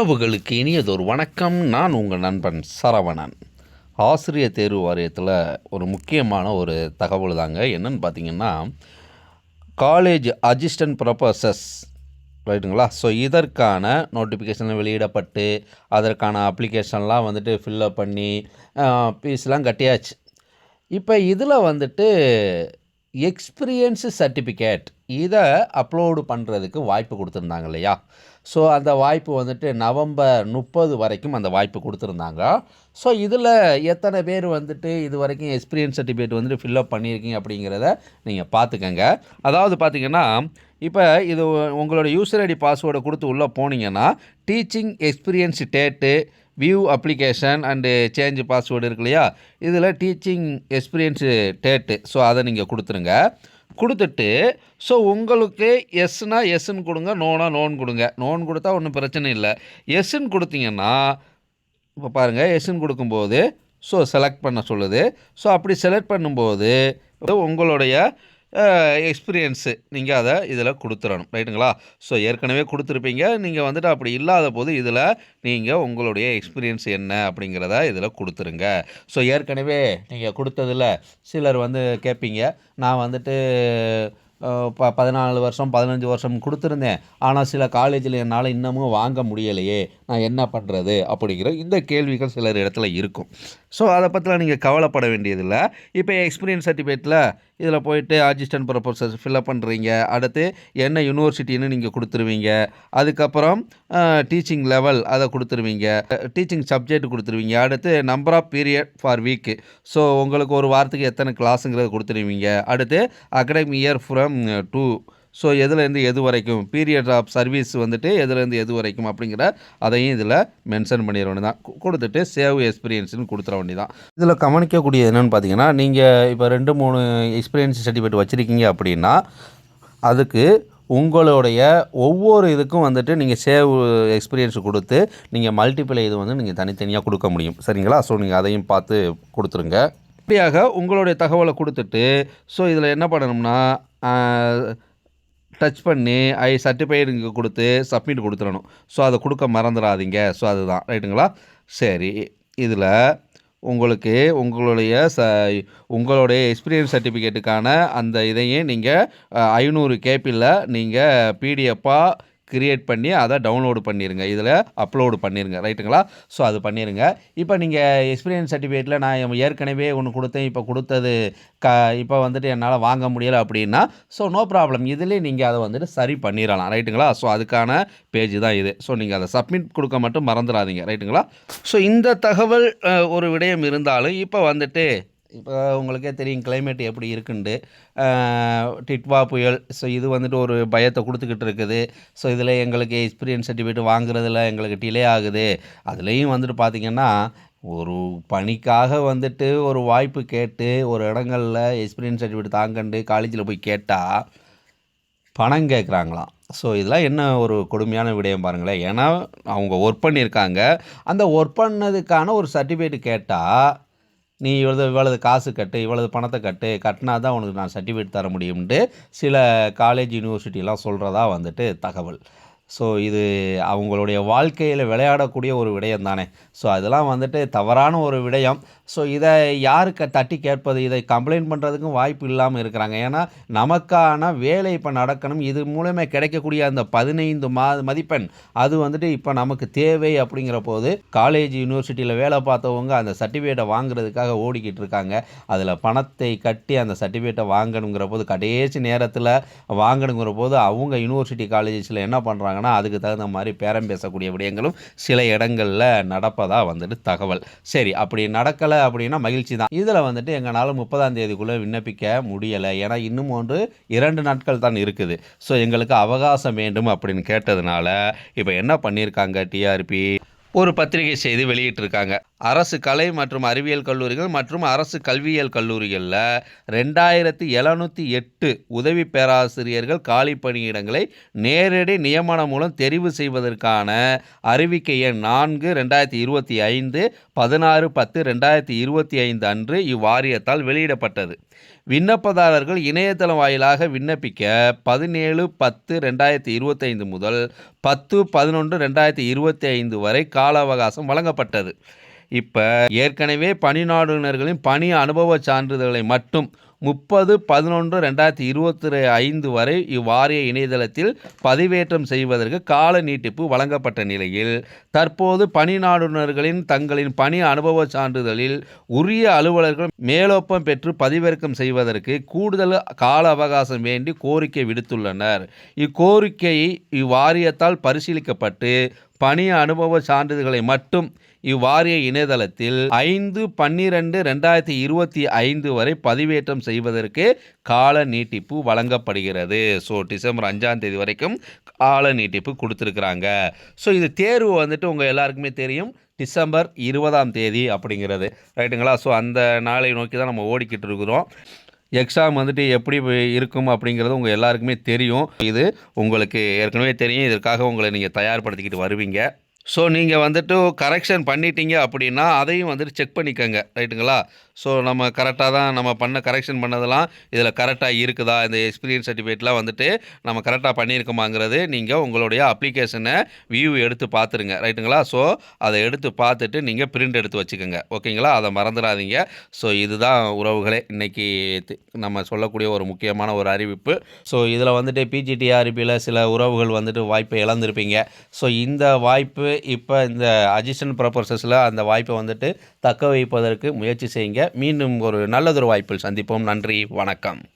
உறவுகளுக்கு இனியதொரு வணக்கம். நான் உங்கள் நண்பன் சரவணன். ஆசிரியர் தேர்வு வாரியத்தில் ஒரு முக்கியமான ஒரு தகவல் தாங்க. என்னென்னு பார்த்தீங்கன்னா காலேஜ் அசிஸ்டன்ட் ப்ரொஃபஸர்ஸ் ரைட்டுங்களா? ஸோ இதற்கான நோட்டிஃபிகேஷன் வெளியிடப்பட்டு அதற்கான அப்ளிகேஷன்லாம் வந்துட்டு ஃபில்லப் பண்ணி ஃபீஸ்லாம் கட்டியாச்சு. இப்போ இதில் வந்துட்டு எக்ஸ்பீரியன்ஸு சர்டிஃபிகேட் இதை அப்லோடு பண்ணுறதுக்கு வாய்ப்பு கொடுத்துருந்தாங்க இல்லையா? ஸோ அந்த வாய்ப்பு வந்துட்டு நவம்பர் முப்பது வரைக்கும் அந்த வாய்ப்பு கொடுத்துருந்தாங்க. ஸோ இதில் எத்தனை பேர் வந்துட்டு இது வரைக்கும் எக்ஸ்பீரியன்ஸ் சர்டிஃபிகேட் வந்துட்டு ஃபில்அப் பண்ணியிருக்கீங்க அப்படிங்கிறத நீங்கள் பார்த்துக்கங்க அதாவது பார்த்தீங்கன்னா இப்போ இது உங்களோட யூசர் ஐடி பாஸ்வேர்டை கொடுத்து உள்ளே போனீங்கன்னா teaching experience date view application and change password இருக்கு இல்லையா? இதில் டீச்சிங் எக்ஸ்பீரியன்ஸு டேட்டு ஸோ அதை நீங்கள் கொடுத்துருங்க. கொடுத்துட்டு ஸோ உங்களுக்கு எஸ்னா எஸ்ன்னு கொடுங்க நோனா நோன் கொடுங்க. நோன் கொடுத்தா ஒன்றும் பிரச்சனை இல்லை. எஸ்ன்னு கொடுத்தீங்கன்னா இப்போ பாருங்கள் எஸ்ன்னு கொடுக்கும்போது ஸோ செலக்ட் பண்ண சொல்லுது. ஸோ அப்படி செலக்ட் பண்ணும்போது உங்களுடைய எக்ஸ்பீரியன்ஸு. நீங்கள் அதை இதில் கொடுத்துடணும் ரைட்டுங்களா? ஸோ ஏற்கனவே கொடுத்துருப்பீங்க. நீங்கள் வந்துட்டு அப்படி இல்லாத போது இதில் நீங்கள் உங்களுடைய எக்ஸ்பீரியன்ஸ் என்ன அப்படிங்கிறத இதில் கொடுத்துருங்க. ஸோ ஏற்கனவே நீங்கள் கொடுத்ததில் சிலர் வந்து கேட்பீங்க நான் வந்துட்டு ப பதினாலு வருஷம் பதினஞ்சு வருஷம் கொடுத்துருந்தேன். ஆனால் சில காலேஜில் என்னால் இன்னமும் வாங்க முடியலையே. நான் என்ன பண்ணுறது அப்படிங்கிற இந்த கேள்விகள் சிலர் இடத்துல இருக்கும். ஸோ அதை பற்றிலாம் நீங்கள் கவலைப்பட வேண்டியதில்லை. இப்போ எக்ஸ்பீரியன்ஸ் சர்டிஃபிகேட்டில் இதில் போயிட்டு அசிஸ்டன்ட் ப்ரொஃபஸர்ஸ் ஃபில்அப் பண்ணுறீங்க அடுத்து என்ன யூனிவர்சிட்டின்னு நீங்கள் கொடுத்துருவீங்க. அதுக்கப்புறம் டீச்சிங் லெவல் அதை கொடுத்துருவீங்க. டீச்சிங் சப்ஜெக்ட் கொடுத்துருவீங்க. அடுத்து number of period for week so உங்களுக்கு ஒரு வாரத்துக்கு எத்தனை கிளாஸுங்கிறது கொடுத்துருவீங்க. அடுத்து academic year from to so எதுலேருந்து எது வரைக்கும்? பீரியட் ஆஃப் சர்வீஸ் வந்துட்டு எதுலேருந்து எது வரைக்கும் அப்படிங்கிற அதையும் இதில் மென்ஷன் பண்ணிட வேண்டியதான் கொடுத்துட்டு சேவ் எக்ஸ்பீரியன்ஸ்னு கொடுத்துட வேண்டியதான் இதில் கவனிக்கக்கூடிய என்னென்னு பார்த்தீங்கன்னா நீங்கள் இப்போ ரெண்டு மூணு எக்ஸ்பீரியன்ஸ் சர்டிஃபிகேட் வச்சுருக்கீங்க அப்படின்னா அதுக்கு உங்களுடைய ஒவ்வொரு இதுக்கும் வந்துட்டு நீங்கள் சேவ் எக்ஸ்பீரியன்ஸ் கொடுத்து நீங்கள் மல்டிப்ளை இது வந்து நீங்கள் தனித்தனியாக கொடுக்க முடியும். சரிங்களா? ஸோ நீங்கள் அதையும் பார்த்து கொடுத்துருங்க. இப்படியாக உங்களுடைய தகவலை கொடுத்துட்டு ஸோ இதில் என்ன பண்ணணும்னா டச் பண்ணி ஐ சர்டிஃபைடு இங்கே கொடுத்து சப்மிட் கொடுத்துடணும். ஸோ அதை கொடுக்க மறந்துடாதீங்க. ஸோ அதுதான். ரைட்டுங்களா சரி. இதில் உங்களுக்கு உங்களுடைய ச உங்களுடைய எக்ஸ்பீரியன்ஸ் சர்டிஃபிகேட்டுக்கான அந்த இதையும் நீங்கள் ஐநூறு கேபியில் நீங்கள் பிடிஎஃபாக கிரியேட் பண்ணி அதை டவுன்லோடு பண்ணிடுங்க இதில் அப்லோடு பண்ணிடுங்க ரைட்டுங்களா ஸோ அது பண்ணிடுங்க இப்போ நீங்கள் எக்ஸ்பீரியன்ஸ் சர்டிஃபிகேட்டில் நான் ஏற்கனவே ஒன்று கொடுத்தேன். இப்போ கொடுத்தது க இப்போ வந்துட்டு என்னால் வாங்க முடியலை அப்படின்னா ஸோ நோ ப்ராப்ளம் இதுலேயே நீங்கள் அதை வந்துட்டு சரி பண்ணிடலாம் ரைட்டுங்களா ஸோ அதுக்கான பேஜ் தான் இது. ஸோ நீங்கள் அதை சப்மிட் கொடுக்க மட்டும் மறந்துடாதீங்க. ரைட்டுங்களா ஸோ இந்த தகவல் ஒரு விடயம் இருந்தாலும் இப்போ வந்துட்டு இப்போ உங்களுக்கே தெரியும் கிளைமேட் எப்படி இருக்குண்டு டிட்வா புயல் ஸோ இது வந்துட்டு ஒரு பயத்தை கொடுத்துக்கிட்டு இருக்குது. ஸோ இதில் எங்களுக்கு எக்ஸ்பீரியன்ஸ் சர்டிஃபிகேட் வாங்குறதுல எங்களுக்கு டிலே ஆகுது. அதுலேயும் வந்துட்டு பார்த்திங்கன்னா ஒரு பணிக்காக வந்துட்டு ஒரு வாய்ப்பு கேட்டு ஒரு இடங்களில் எக்ஸ்பீரியன்ஸ் சர்டிஃபிகேட் தாங்கண்டு காலேஜில் போய் கேட்டால் பணம் கேட்குறாங்களாம் ஸோ இதெல்லாம் என்ன ஒரு கொடுமையான விடயம் பாருங்களேன். ஏன்னா அவங்க ஒர்க் பண்ணியிருக்காங்க அந்த ஒர்க் பண்ணதுக்கான ஒரு சர்டிஃபிகேட் கேட்டால் நீ இவ்வளவு இவ்வளவு காசு கட்டு இவ்வளவு பணத்தை கட்டு கட்டினா தான் உனக்கு நான் சர்டிஃபிகேட் தர முடியும்ன்ட்டு சில காலேஜ் யூனிவர்சிட்டிலாம் சொல்கிறதா வந்துட்டு தகவல். ஸோ இது அவங்களுடைய வாழ்க்கையில் விளையாடக்கூடிய ஒரு விடயம் தானே. ஸோ அதெல்லாம் வந்துட்டு தவறான ஒரு விடயம். ஸோ இதை யாருக்கு தட்டி கேட்பது? இதை கம்ப்ளைண்ட் பண்ணுறதுக்கும் வாய்ப்பு இல்லாமல் இருக்கிறாங்க. ஏன்னா நமக்கான வேலை இப்போ நடக்கணும். இது மூலமே கிடைக்கக்கூடிய அந்த பதினைந்து மா மதிப்பெண். அது வந்துட்டு இப்போ நமக்கு தேவை அப்படிங்கிற போது காலேஜ் யூனிவர்சிட்டியில் வேலை பார்த்தவங்க அந்த சர்டிஃபிகேட்டை வாங்குறதுக்காக ஓடிக்கிட்டு இருக்காங்க. அதில் பணத்தை கட்டி அந்த சர்டிஃபிகேட்டை வாங்கணுங்கிற போது கடைசி நேரத்தில் வாங்கணுங்கிற போது அவங்க யூனிவர்சிட்டி காலேஜஸில் என்ன பண்ணுறாங்க பண்ணுறாங்கன்னா அதுக்கு தகுந்த மாதிரி பேரம் பேசக்கூடிய விடயங்களும் சில இடங்களில் நடப்பதாக வந்துட்டு தகவல். சரி அப்படி நடக்கலை அப்படின்னா மகிழ்ச்சி தான். இதில் வந்துட்டு எங்களால் முப்பதாம் தேதிக்குள்ளே விண்ணப்பிக்க முடியலை. ஏன்னா இன்னும் ஒன்று இரண்டு நாட்கள் தான் இருக்குது. ஸோ எங்களுக்கு அவகாசம் வேண்டும் அப்படின்னு கேட்டதுனால இப்போ என்ன பண்ணியிருக்காங்க டிஆர்பி ஒரு பத்திரிகை செய்தி வெளியிட்டிருக்காங்க. அரசு கலை மற்றும் அறிவியல் கல்லூரிகள் மற்றும் அரசு கல்வியியல் கல்லூரிகளில் ரெண்டாயிரத்தி எழுநூற்றி எட்டு உதவி பேராசிரியர்கள் காலி பணியிடங்களை நேரடி நியமனம் மூலம் தெரிவு செய்வதற்கான அறிவிக்கை எண் நான்கு ரெண்டாயிரத்தி இருபத்தி ஐந்து பதினாறு பத்து ரெண்டாயிரத்தி இருபத்தி ஐந்து அன்று இவ்வாரியத்தால் வெளியிடப்பட்டது. விண்ணப்பதாரர்கள் இணையதளம் வாயிலாக விண்ணப்பிக்க பதினேழு பத்து ரெண்டாயிரத்தி இருபத்தைந்து முதல் பத்து பதினொன்று ரெண்டாயிரத்தி இருபத்தி ஐந்து வரை கால அவகாசம் வழங்கப்பட்டது. இப்போ ஏற்கனவே பணிநாடுனர்களின் பணி அனுபவ சான்றிதழ்களை மட்டும் முப்பது பதினொன்று ரெண்டாயிரத்தி இருபத்தி ஐந்து வரை இவ்வாரிய இணையதளத்தில் பதிவேற்றம் செய்வதற்கு கால நீட்டிப்பு வழங்கப்பட்ட நிலையில் தற்போது பணிநாடுனர்களின் தங்களின் பணி அனுபவ சான்றிதழில் உரிய அலுவலர்கள் மேலோப்பம் பெற்று பதிவிறக்கம் செய்வதற்கு கூடுதல் கால அவகாசம் வேண்டி கோரிக்கை விடுத்துள்ளனர். இக்கோரிக்கை இவ்வாரியத்தால் பரிசீலிக்கப்பட்டு பணி அனுபவ சான்றிதழ்களை மட்டும் இவ்வாரிய இணையதளத்தில் ஐந்து பன்னிரெண்டு ரெண்டாயிரத்தி இருபத்தி ஐந்து வரை பதிவேற்றம் செய்வதற்கு கால நீட்டிப்பு வழங்கப்படுகிறது. ஸோ டிசம்பர் அஞ்சாம் தேதி வரைக்கும் கால நீட்டிப்பு கொடுத்துருக்குறாங்க. ஸோ இது தேர்வு வந்துட்டு உங்கள் எல்லாருக்குமே தெரியும். டிசம்பர் இருபதாம் தேதி அப்படிங்கிறது. ரைட்டுங்களா? ஸோ அந்த நாளை நோக்கி தான் நம்ம ஓடிக்கிட்டு இருக்கிறோம். எக்ஸாம் வந்துட்டு எப்படி இருக்கும் அப்படிங்கிறது உங்கள் எல்லாருக்குமே தெரியும். இது உங்களுக்கு ஏற்கனவே தெரியும். இதற்காக உங்களை நீங்கள் தயார்படுத்திக்கிட்டு வருவீங்க. ஸோ நீங்கள் வந்துட்டு கரெக்ஷன் பண்ணிட்டீங்க அப்படின்னா அதையும் வந்துட்டு செக் பண்ணிக்கோங்க. ரைட்டுங்களா ஸோ நம்ம கரெக்டாக தான் நம்ம பண்ண கரெக்ஷன் பண்ணதெல்லாம் இதில் கரெக்டாக இருக்குதா? இந்த எக்ஸ்பீரியன்ஸ் சர்டிஃபிகேட்லாம் வந்துட்டு நம்ம கரெக்டாக பண்ணியிருக்கோமாங்கிறது நீங்கள் உங்களுடைய அப்ளிகேஷனை வியூ எடுத்து பார்த்துருங்க ரைட்டுங்களா ஸோ அதை எடுத்து பார்த்துட்டு நீங்கள் பிரிண்ட் எடுத்து வச்சுக்கோங்க. ஓகேங்களா அதை மறந்துடாதீங்க. ஸோ இதுதான் உறவுகளே. இன்றைக்கி நம்ம சொல்லக்கூடிய ஒரு முக்கியமான ஒரு அறிவிப்பு. ஸோ இதில் வந்துட்டு பிஜிடிஆர்பியில் சில உறவுகள் வந்துட்டு வாய்ப்பை இழந்திருப்பீங்க. ஸோ இந்த வாய்ப்பு இப்போ இந்த அஜிஷன் ப்ரொபோசஸில் அந்த வாய்ப்பை வந்துட்டு தக்க வைப்பதற்கு முயற்சி செய்யுங்க. மீண்டும் ஒரு நல்லதொரு வாய்ப்பில் சந்திப்போம். நன்றி வணக்கம்.